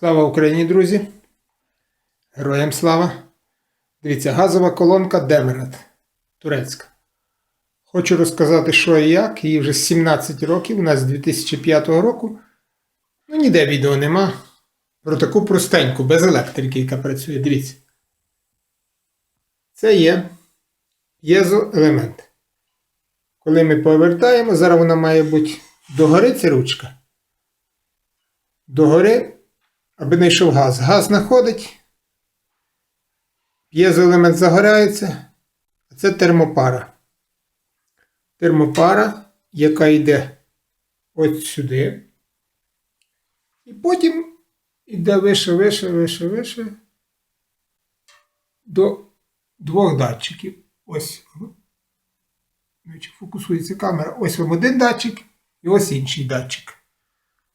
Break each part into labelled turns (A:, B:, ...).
A: Слава Україні, друзі! Героям слава! Дивіться, газова колонка Демерат, турецька. Хочу розказати, що і як. Їй вже 17 років, у нас з 2005 року. Ну, ніде відео нема. Про таку простеньку, без електрики, яка працює. Дивіться. Це є п'єзоелемент. Коли ми повертаємо, зараз вона має бути догори це ручка. Догори, аби не йшов газ. Газ знаходить, п'єзоелемент загорається, а це термопара. Термопара, яка йде ось сюди. І потім йде вище, вище, вище, вище до двох датчиків. Ось. Ну, Фокусується камера. Ось вам один датчик і ось інший датчик.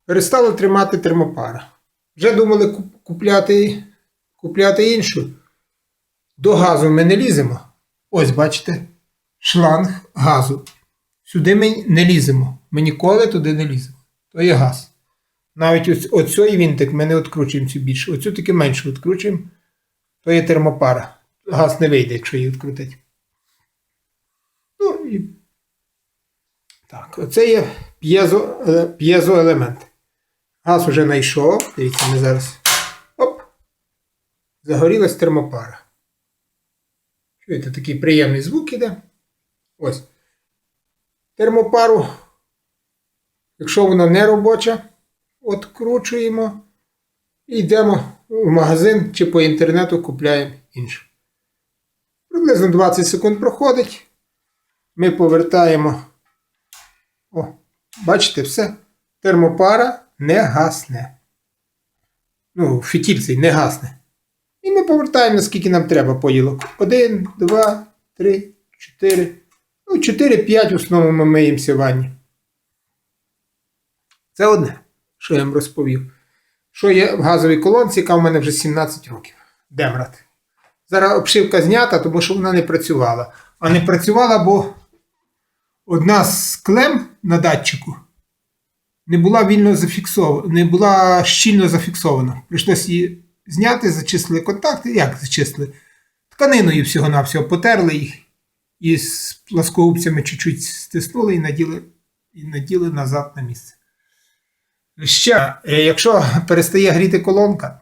A: Перестало тримати термопара. Вже думали купляти, купляти іншу. До газу ми не ліземо. Ось, бачите, шланг газу. Сюди ми не ліземо. Ми ніколи туди не ліземо. То є газ. Навіть ось оцей вінтик ми не відкручуємо цю більше. Оцю таки менше відкручуємо. То є термопара. Газ не вийде, якщо її відкрутить. Ну і так, оце є е, п'єзоелемент. Газ вже знайшов. Дивіться, ми зараз. Оп! Загорілась термопара. Чуєте, такий приємний звук іде. Ось. Термопару, якщо вона не робоча, откручуємо і йдемо в магазин чи по інтернету купляємо іншу. Приблизно 20 секунд проходить. Ми повертаємо. О, бачите, все. Термопара не гасне. Ну, фітіль цей не гасне. І ми повертаємо, наскільки нам треба поїлок. Один, два, три, чотири. Ну, 4-5 в основному ми миємося в ванні. Це одне, що я вам розповів. Що є в газовій колонці, яка в мене вже 17 років. Демрат. Зараз обшивка знята, тому що вона не працювала. А не працювала, бо одна з клем на датчику не була вільно зафіксована, не була щільно зафіксована. Прийшлося її зняти, зачислили контакти. Як зачислили? Тканиною всього-навсього потерли їх і з пласкогубцями чуть-чуть стиснули і наділи, і наділи назад на місце. Ще, е, якщо перестає гріти колонка,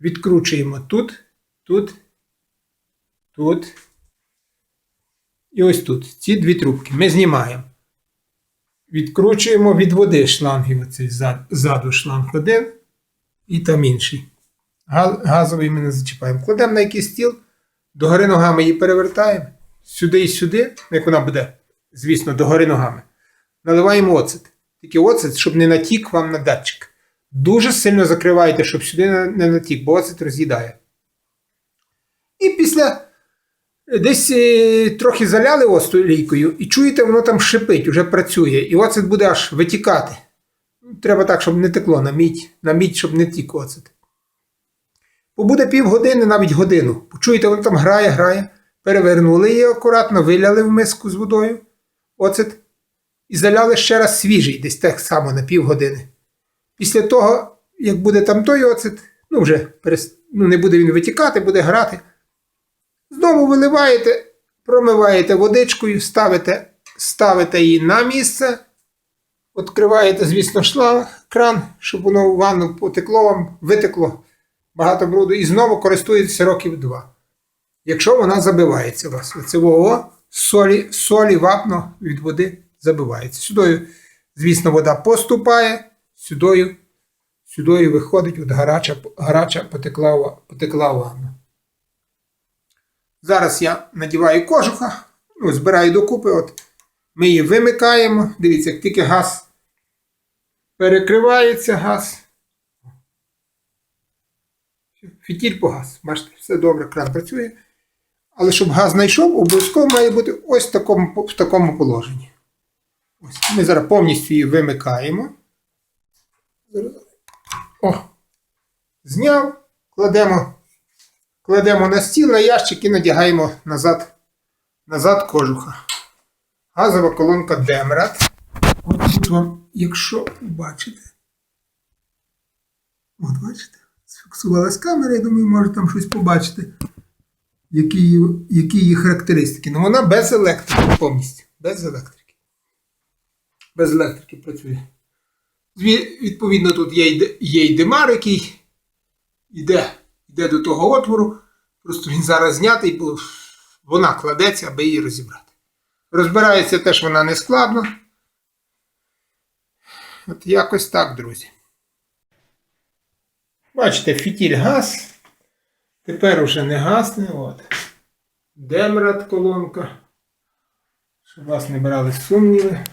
A: відкручуємо тут, тут, тут і ось тут. Ці дві трубки. Ми знімаємо. Відкручуємо від води шлангів. Оцей ззаду шланг один і там інший. Газовий ми не зачіпаємо. Кладемо на якийсь стіл, догори ногами її перевертаємо. Сюди і сюди, як вона буде, звісно, догори ногами. Наливаємо оцет. Тільки оцет, щоб не натік вам на датчик. Дуже сильно закривайте, щоб сюди не натік, бо оцет роз'їдає. І після десь е, трохи заляли осту лійкою, і чуєте, воно там шипить, вже працює. І оцет буде аж витікати. Треба так, щоб не текло на мідь, на мідь, щоб не тік оцет. Побуде півгодини, навіть годину. Почуєте, воно там грає, грає. Перевернули її акуратно, виляли в миску з водою, оцет, і заляли ще раз свіжий, десь так само на півгодини. Після того, як буде там той оцет, ну вже ну, не буде він витікати, буде грати. Знову виливаєте, промиваєте водичкою, ставите, ставите її на місце, відкриваєте, звісно, шланг, кран, щоб воно в ванну потекло вам, витекло багато бруду, і знову користуєтеся років два. Якщо вона забивається у вас, оце ООО, солі, солі, вапно від води забивається. Сюдою, звісно, вода поступає, сюдою, сюдою виходить, от гаряча, гаряча потекла, потекла в ванну. Зараз я надіваю кожуха, ну, збираю докупи, от ми її вимикаємо. Дивіться, як тільки газ перекривається, газ. Фітіль погас. Бачите, все добре, кран працює. Але щоб газ знайшов, обов'язково має бути ось в такому, в такому положенні. Ось. Ми зараз повністю її вимикаємо. О! Зняв, кладемо, кладемо на стіл, на ящик і надягаємо назад, назад кожуха. Газова колонка Демрат. От тут вам, якщо бачите. От бачите? Сфіксувалась камера, я думаю, може там щось побачити. Які, які її характеристики. Ну вона без електрики повністю. Без електрики. Без електрики працює. Відповідно, тут є, й є й димар, який йде, йде до того отвору. Просто він зараз знятий, вона кладеться, аби її розібрати. Розбирається теж вона не складно. От якось так, друзі. Бачите, фітіль газ. Тепер уже не гасне. От. Демрад колонка. Щоб вас не брали сумніви.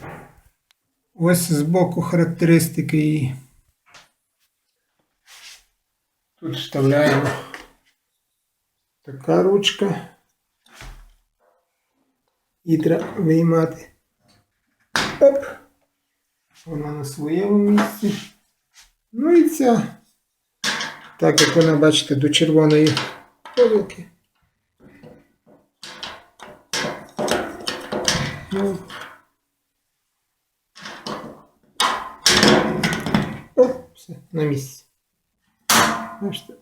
A: Ось збоку характеристики її. Тут вставляємо така ручка. Її треба виймати. Оп! Вона на своєму місці. Ну і ця. Так як вона, бачите, до червоної полки. Ну. О, все, на місці. Бачите?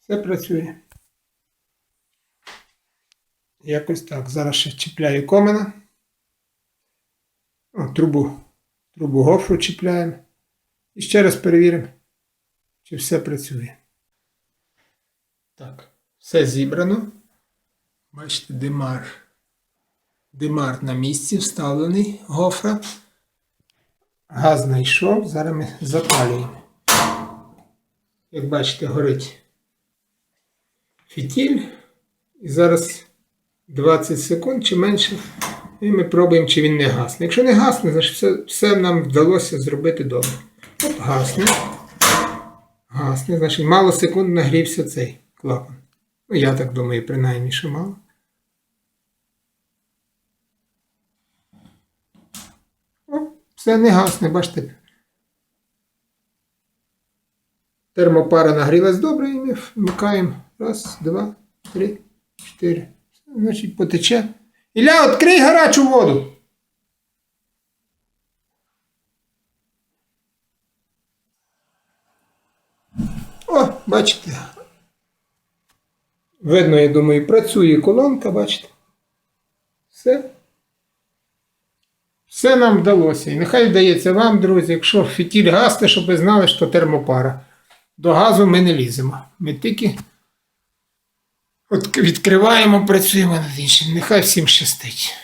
A: Все працює. Якось так. Зараз ще чіпляю комена. О, трубу. Трубу гофру чіпляємо. І ще раз перевіримо, чи все працює. Так, все зібрано. Бачите, димар. Димар на місці вставлений гофра. Газ знайшов, зараз ми запалюємо. Як бачите, горить фітіль. І зараз 20 секунд чи менше. І ми пробуємо, чи він не гасне. Якщо не гасне, значить все, все нам вдалося зробити добре. Оп, гасне. Гасне, значить мало секунд нагрівся цей клапан. Ну, я так думаю, принаймні, що мало. О, все не гасне, бачите. Термопара нагрілась добре, і ми вмикаємо. Раз, два, три, чотири. Значить, потече. Ілля, відкрий гарячу воду. О, бачите. Видно, я думаю, працює колонка, бачите. Все. Все нам вдалося. І нехай вдається вам, друзі, якщо фітіль гасте, щоб ви знали, що термопара. До газу ми не ліземо. Ми тільки відкриваємо, працюємо над іншим. Нехай всім щастить.